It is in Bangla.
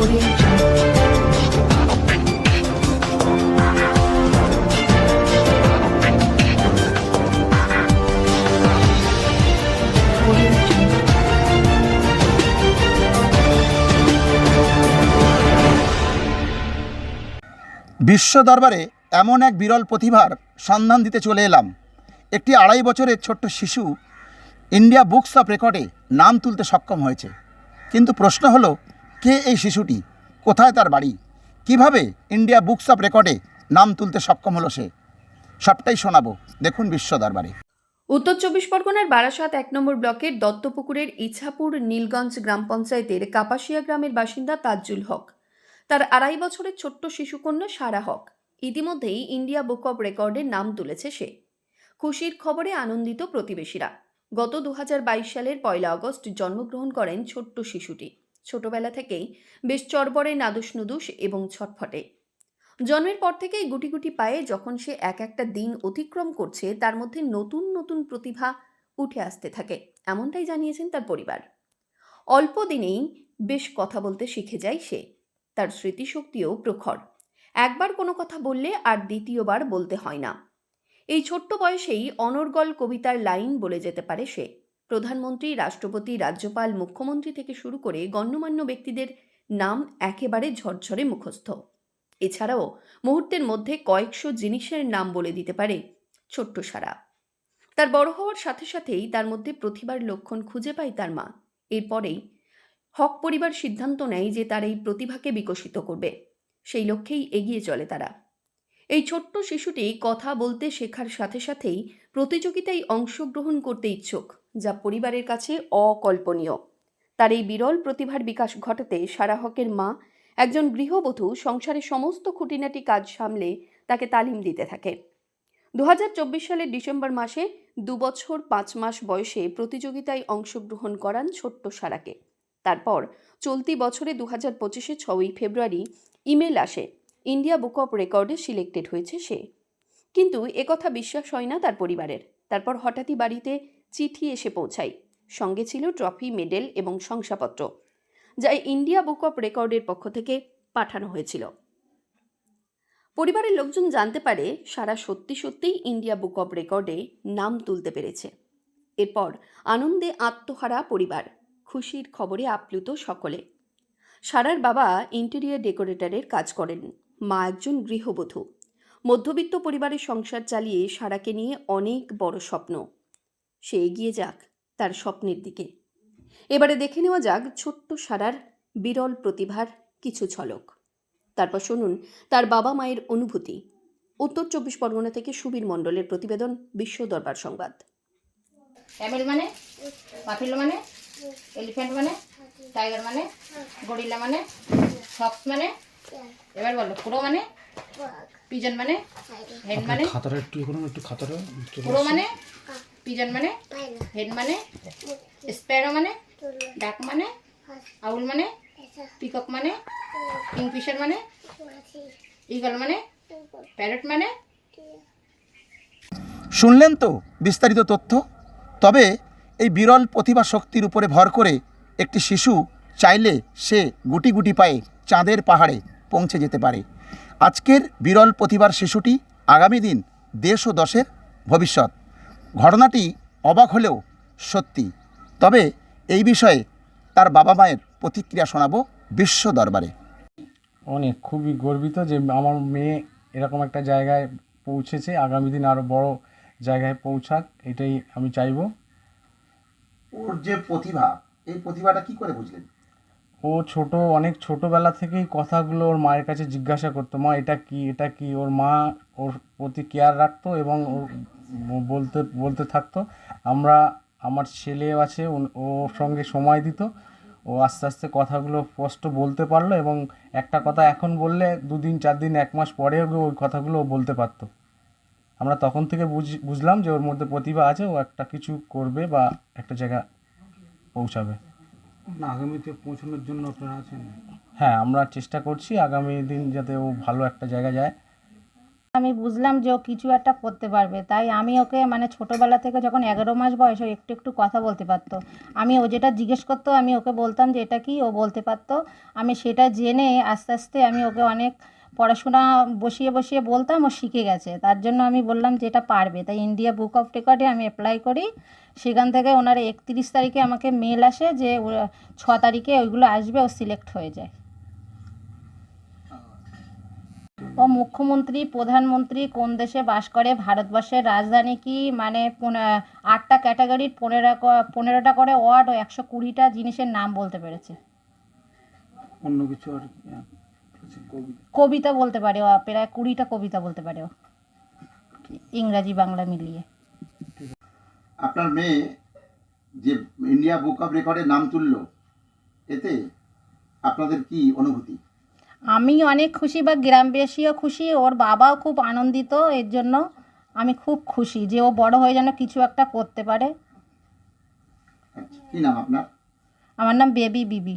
বিশ্ব দরবারে এমন এক বিরল প্রতিভার সন্ধান দিতে চলে এলাম। একটি আড়াই বছরের ছোট্ট শিশু ইন্ডিয়া বুকস অফ রেকর্ডে নাম তুলতে সক্ষম হয়েছে। কিন্তু প্রশ্ন হলো কে এই শিশুটি? কোথায় তার বাড়ি? কীভাবে ইন্ডিয়া বুকস অফ রেকর্ডে নাম তুলতে সক্ষম হলো সে? সবটাই শোনাবো। দেখুন বিশ্ব দরবারে। উত্তর চব্বিশ পরগনার বারাসাত এক নম্বর ব্লকের দত্তপুকুরের ইছাপুর নীলগঞ্জ গ্রাম পঞ্চায়েতের কাপাসিয়া গ্রামের বাসিন্দা তাজ্জুল হক। তার আড়াই বছরের ছোট্ট শিশুকন্যা সারা হক। ইতিমধ্যেই ইন্ডিয়া বুক অব রেকর্ডের নাম তুলেছে সে। খুশির খবরে আনন্দিত প্রতিবেশীরা। গত দু হাজার বাইশ সালের পয়লা আগস্ট জন্মগ্রহণ করেন ছোট্ট শিশুটি। ছোটবেলা থেকেই বেশ চরবরে নাদুস নুদুস এবং ছটফটে। জন্মের পর থেকেই গুটি গুটি পায়ে যখন সে এক একটা দিন অতিক্রম করছে, তার মধ্যে নতুন নতুন প্রতিভা উঠে আসতে থাকে, এমনটাই জানিয়েছেন তার পরিবার। অল্প দিনেই বেশ কথা বলতে শিখে যায় সে। তার স্মৃতিশক্তিও প্রখর। একবার কোনো কথা বললে আর দ্বিতীয়বার বলতে হয় না। এই ছোট্ট বয়সেই অনর্গল কবিতার লাইন বলে যেতে পারে সে। প্রধানমন্ত্রী, রাষ্ট্রপতি, রাজ্যপাল, মুখ্যমন্ত্রী থেকে শুরু করে গণ্যমান্য ব্যক্তিদের নাম একেবারে ঝরঝরে মুখস্থ। এছাড়াও মুহূর্তের মধ্যে কয়েকশো জিনিসের নাম বলে দিতে পারে ছোট্ট সারা। তার বড় হওয়ার সাথে সাথেই তার মধ্যে প্রতিভার লক্ষণ খুঁজে পায় তার মা। এরপরেই হক পরিবার সিদ্ধান্ত নেয় যে তার এই প্রতিভাকে বিকশিত করবে। সেই লক্ষ্যেই এগিয়ে চলে তারা। এই ছোট্ট শিশুটি কথা বলতে শেখার সাথে সাথেই প্রতিযোগিতায় অংশগ্রহণ করতে ইচ্ছুক। যা পরিবারের কাছে অকল্পনীয়। তার এই বিরল প্রতিভার বিকাশ ঘটাতে সারা হকের মা, একজন গৃহবধূ সংসারের সমস্ত খুঁটিনাটি কাজ সামলে তাকে তালিম দিতে থাকে। দু হাজার চব্বিশ সালের ডিসেম্বর মাসে দু বছর পাঁচ মাস বয়সে প্রতিযোগিতায় অংশগ্রহণ করান ছোট্ট সারাকে। তারপর চলতি বছরে দু হাজার পঁচিশে ছয়ই ফেব্রুয়ারি ইমেল আসে, ইন্ডিয়া বুক অফ রেকর্ডে সিলেক্টেড হয়েছে সে। কিন্তু একথা বিশ্বাস হয় না তার পরিবারের। তারপর হঠাৎই বাড়িতে চিঠি এসে পৌঁছায়। সঙ্গে ছিল ট্রফি, মেডেল এবং শংসাপত্র, যা ইন্ডিয়া বুক অফ রেকর্ডের পক্ষ থেকে পাঠানো হয়েছিল। পরিবারের লোকজন জানতে পারে, সারা সত্যি সত্যিই ইন্ডিয়া বুক অফ রেকর্ডে নাম তুলতে পেরেছে। এরপর আনন্দে আত্মহারা পরিবার, খুশির খবরে আপ্লুত সকলে। সারার বাবা ইন্টেরিয়ার ডেকোরেটরের কাজ করেন, মা একজন গৃহবধূ। মধ্যবিত্ত পরিবারের সংসার চালিয়ে সারাকে নিয়ে অনেক বড় স্বপ্ন। সে এগিয়ে যাক তার স্বপ্নের দিকে। এবারে দেখে নেওয়া যাক ছোট্ট সারার বিরল প্রতিভার কিছু ঝলক। তারপর শুনুন তার বাবা মায়ের অনুভূতি। উত্তর চব্বিশ পরগনা থেকে সুবীর মণ্ডলের প্রতিবেদন বিশ্ব দরবার সংবাদ। ক্যামেল মানে? বাফেলো মানে? এলিফ্যান্ট মানে? টাইগার মানে? গরিলা মানে? ফক্স মানে? এবার বলো পুরো মানে? পিজন মানে? হেড মানে? খাতাটা একটু একটু খাতাটা পুরো মানে? পিজন মানে? হেড মানে? স্প্যারো মানে? ডাক মানে? আউল মানে? পিকক মানে? কিংফিশার মানে? ইগল মানে? প্যারট মানে? শুনলেন তো বিস্তারিত তথ্য? তবে এই বিরল প্রতিভা শক্তির উপরে ভর করে একটি শিশু চাইলে সে গুটি গুটি পায়ে চাঁদের পাহাড়ে পৌঁছে যেতে পারে। আজকের বিরল প্রতিভার শিশুটি আগামী দিন দেশ ও দশের ভবিষ্যৎ। ঘটনাটি অবাক হলেও সত্যি। তবে এই বিষয়ে তার বাবা মায়ের প্রতিক্রিয়া শোনাবো বিশ্ব দরবারে। অনেক খুবই গর্বিত যে আমার মেয়ে এরকম একটা জায়গায় পৌঁছেছে। আগামী দিন আরও বড় জায়গায় পৌঁছাক এটাই আমি চাইব। ওর যে প্রতিভা এই প্রতিভাটা কি করে বুঝলেন? ও ছোট অনেক ছোটবেলা থেকেই কথাগুলো ওর মায়ের কাছে জিজ্ঞাসা করতো মা এটা কি? এটা কি? ওর মা ওর প্রতি কেয়ার রাখতো এবং ওর বলতে বলতে থাকতো। আমরা আমার ছেলেও আছে ও- ওর সঙ্গে সময় দিত। ও আস্তে আস্তে কথাগুলো স্পষ্ট বলতে পারল এবং একটা কথা এখন বললে দুদিন চার দিন এক মাস পরেও গিয়ে ওই কথাগুলো বলতে পারতো। আমরা তখন থেকে বুঝ বুঝলাম যে ওর মধ্যে প্রতিভা আছে ও একটা কিছু করবে বা একটা জায়গা পৌঁছাবে। আগামীতে পৌঁছানোর জন্য আপনারা আছেন। হ্যাঁ আমরা চেষ্টা করছি আগামী দিন যাতে ও ভালো একটা জায়গা যায়। আমি বুঝলাম যে ও কিছু একটা করতে পারবে। তাই আমি ওকে মানে ছোটোবেলা থেকে যখন এগারো মাস বয়স ও একটু একটু কথা বলতে পারতো। আমি ও যেটা জিজ্ঞেস করতো, আমি ওকে বলতাম যে, এটা কি? ও বলতে পারতো। আমি সেটা জেনে আস্তে আস্তে আমি ওকে অনেক পড়াশোনা বসিয়ে বসিয়ে বলতাম, ও শিখে গেছে। তার জন্য আমি বললাম যে, এটা পারবে। তাই ইন্ডিয়া বুক অফ রেকর্ডে আমি অ্যাপ্লাই করি। সেখান থেকে ওনার একত্রিশ তারিখে আমাকে মেল আসে যে ছ তারিখে ওইগুলো আসবে, ও সিলেক্ট হয়ে যায়। ও মুখ্যমন্ত্রী প্রধানমন্ত্রী কোন দেশে বাস করে? ভারতবর্ষের রাজধানী কি? মানে আটটা ক্যাটাগরির পনেরো পনেরোটা করে ওয়ার্ড ও একশো কুড়িটা জিনিসের নাম বলতে পেরেছে। অন্য কিছু আর কবিতা। কবিতা বলতে পারে ও প্রায় কুড়িটা কবিতা বলতে পারে ও। ইংরাজি বাংলা মিলিয়ে। আপনার মেয়ে যে ইন্ডিয়া বুক অফ রেকর্ডে নাম তুলল এতে আপনাদের কি অনুভূতি? আমি অনেক খুশি বা গ্রামবাসীও খুশি ওর বাবাও খুব আনন্দিত এর জন্য আমি খুব খুশি যে ও বড় হয়ে যেন কিছু একটা করতে পারে। কি নাম আপনার? আমার নাম বেবি বিবি।